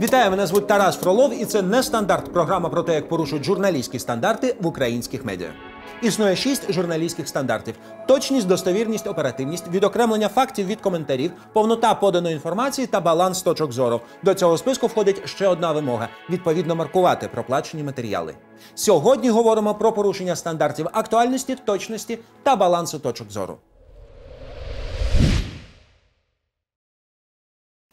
Вітаю, мене звуть Тарас Фролов, і це не стандарт. Програма про те, як порушують журналістські стандарти в українських медіа. Існує шість журналістських стандартів: точність, достовірність, оперативність, відокремлення фактів від коментарів, повнота поданої інформації та баланс точок зору. До цього списку входить ще одна вимога: відповідно маркувати проплачені матеріали. Сьогодні говоримо про порушення стандартів актуальності, точності та балансу точок зору.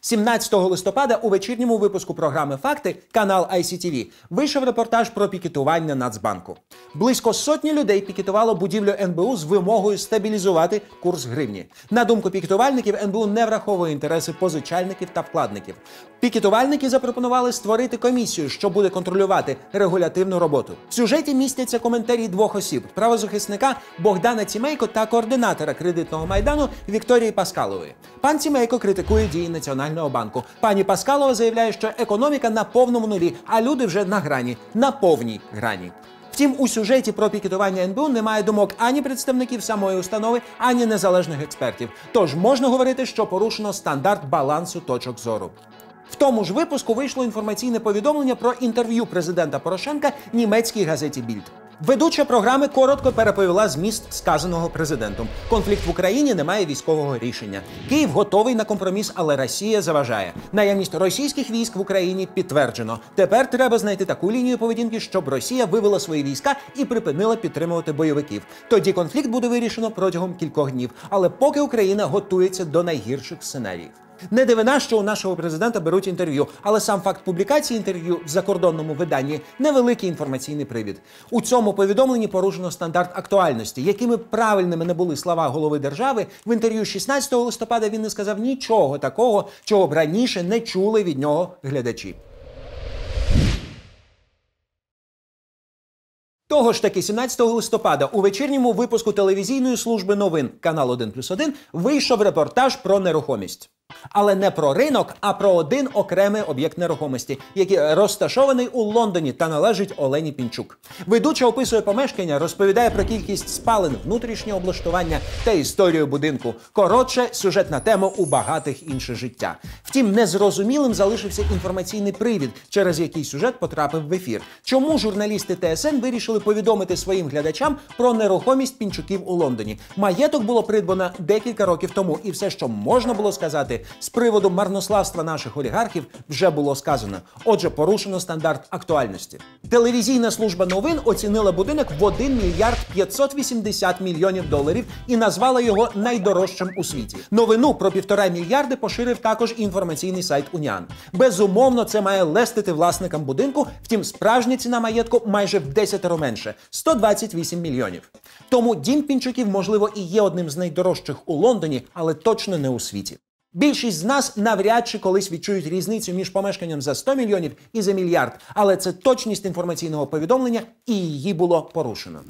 17 листопада у вечірньому випуску програми Факти канал ICTV вийшов репортаж про пікетування Нацбанку. Близько сотні людей пікетувало будівлю НБУ з вимогою стабілізувати курс гривні. На думку пікетувальників, НБУ не враховує інтереси позичальників та вкладників. Пікетувальники запропонували створити комісію, що буде контролювати регулятивну роботу. В сюжеті містяться коментарі двох осіб: правозахисника Богдана Цімейко та координатора кредитного майдану Вікторії Паскалової. Пан Цімейко критикує дії Національного банку. Пані Паскалова заявляє, що економіка на повному нулі, а люди вже на грані, на повній грані. Втім, у сюжеті про пікетування НБУ немає думок ані представників самої установи, ані незалежних експертів. Тож можна говорити, що порушено стандарт балансу точок зору. В тому ж випуску вийшло інформаційне повідомлення про інтерв'ю президента Порошенка німецькій газеті Більд. Ведуча програми коротко переповіла зміст сказаного президентом. Конфлікт в Україні не має військового рішення. Київ готовий на компроміс, але Росія заважає. Наявність російських військ в Україні підтверджено. Тепер треба знайти таку лінію поведінки, щоб Росія вивела свої війська і припинила підтримувати бойовиків. Тоді конфлікт буде вирішено протягом кількох днів. Але поки Україна готується до найгірших сценаріїв. Не дивина, що у нашого президента беруть інтерв'ю, але сам факт публікації інтерв'ю в закордонному виданні невеликий інформаційний привід. У цьому повідомленні порушено стандарт актуальності, якими правильними не були слова голови держави. В інтерв'ю 16 листопада він не сказав нічого такого, чого б раніше не чули від нього глядачі. Того ж таки, 17 листопада у вечірньому випуску телевізійної служби новин канал 1 плюс 1 вийшов репортаж про нерухомість. Але не про ринок, а про один окремий об'єкт нерухомості, який розташований у Лондоні та належить Олені Пінчук. Ведуча описує помешкання, розповідає про кількість спалень, внутрішнє облаштування та історію будинку. Коротше, сюжет на тему у багатих інше життя. Втім, незрозумілим залишився інформаційний привід, через який сюжет потрапив в ефір. Чому журналісти ТСН вирішили повідомити своїм глядачам про нерухомість пінчуків у Лондоні? Маєток було придбано декілька років тому, і все, що можна було сказати з приводу марнославства наших олігархів вже було сказано. Отже, порушено стандарт актуальності. Телевізійна служба новин оцінила будинок в 1 мільярд 580 мільйонів доларів і назвала його найдорожчим у світі. Новину про півтора мільярди поширив також інформаційний сайт Уніан. Безумовно, це має лестити власникам будинку. Втім, справжня ціна маєтку майже в десятеро менше 128 мільйонів. Тому дім пінчуків, можливо, і є одним з найдорожчих у Лондоні, але точно не у світі. Більшість з нас навряд чи колись відчують різницю між помешканням за 100 мільйонів і за мільярд, але це точність інформаційного повідомлення, і її було порушено.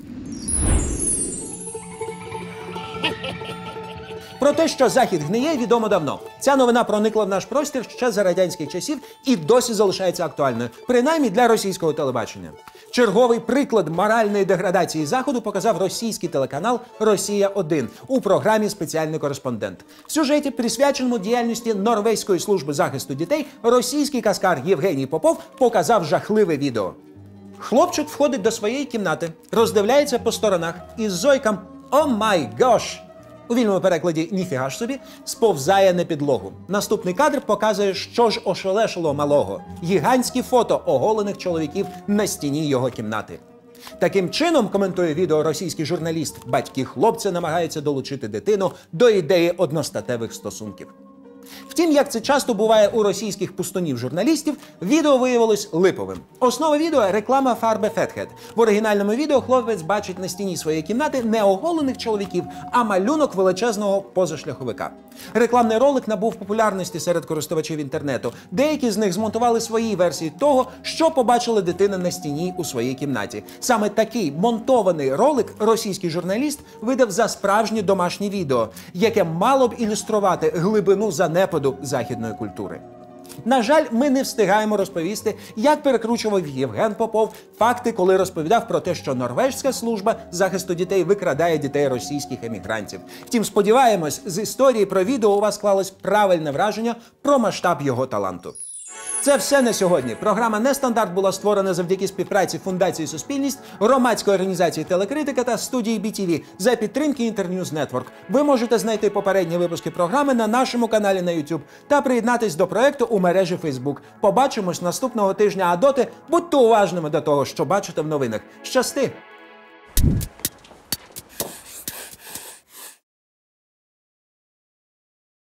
Про те, що захід гниє, відомо давно. Ця новина проникла в наш простір ще за радянських часів і досі залишається актуальною, принаймні для російського телебачення. Черговий приклад моральної деградації заходу показав російський телеканал Росія 1 у програмі Спеціальний кореспондент. В сюжеті, присвяченому діяльності Норвезької служби захисту дітей, російський каскар Євгеній Попов показав жахливе відео. Хлопчик входить до своєї кімнати, роздивляється по сторонах і з зойком «О май гош!» У вільному перекладі ніфіга ж собі сповзає на підлогу. Наступний кадр показує, що ж ошелешило малого: гігантські фото оголених чоловіків на стіні його кімнати. Таким чином, коментує відео російський журналіст, батьки хлопця намагаються долучити дитину до ідеї одностатевих стосунків. Втім, як це часто буває у російських пустунів журналістів, відео виявилось липовим. Основа відео реклама фарби Fathead. В оригінальному відео хлопець бачить на стіні своєї кімнати не оголених чоловіків, а малюнок величезного позашляховика. Рекламний ролик набув популярності серед користувачів інтернету. Деякі з них змонтували свої версії того, що побачила дитина на стіні у своїй кімнаті. Саме такий монтований ролик російський журналіст видав за справжнє домашнє відео, яке мало б ілюструвати глибину занепаду західної культури. На жаль, ми не встигаємо розповісти, як перекручував Євген Попов факти, коли розповідав про те, що норвежська служба захисту дітей викрадає дітей російських емігрантів. Втім, сподіваємось, з історії про відео у вас склалось правильне враження про масштаб його таланту. Це все на сьогодні. Програма Нестандарт була створена завдяки співпраці Фундації Суспільність, громадської організації Телекритика та студії BTV за підтримки Інтерньюз Network. Ви можете знайти попередні випуски програми на нашому каналі на YouTube та приєднатись до проекту у мережі Facebook. Побачимось наступного тижня. А доти будьте уважними до того, що бачите в новинах. Щасти!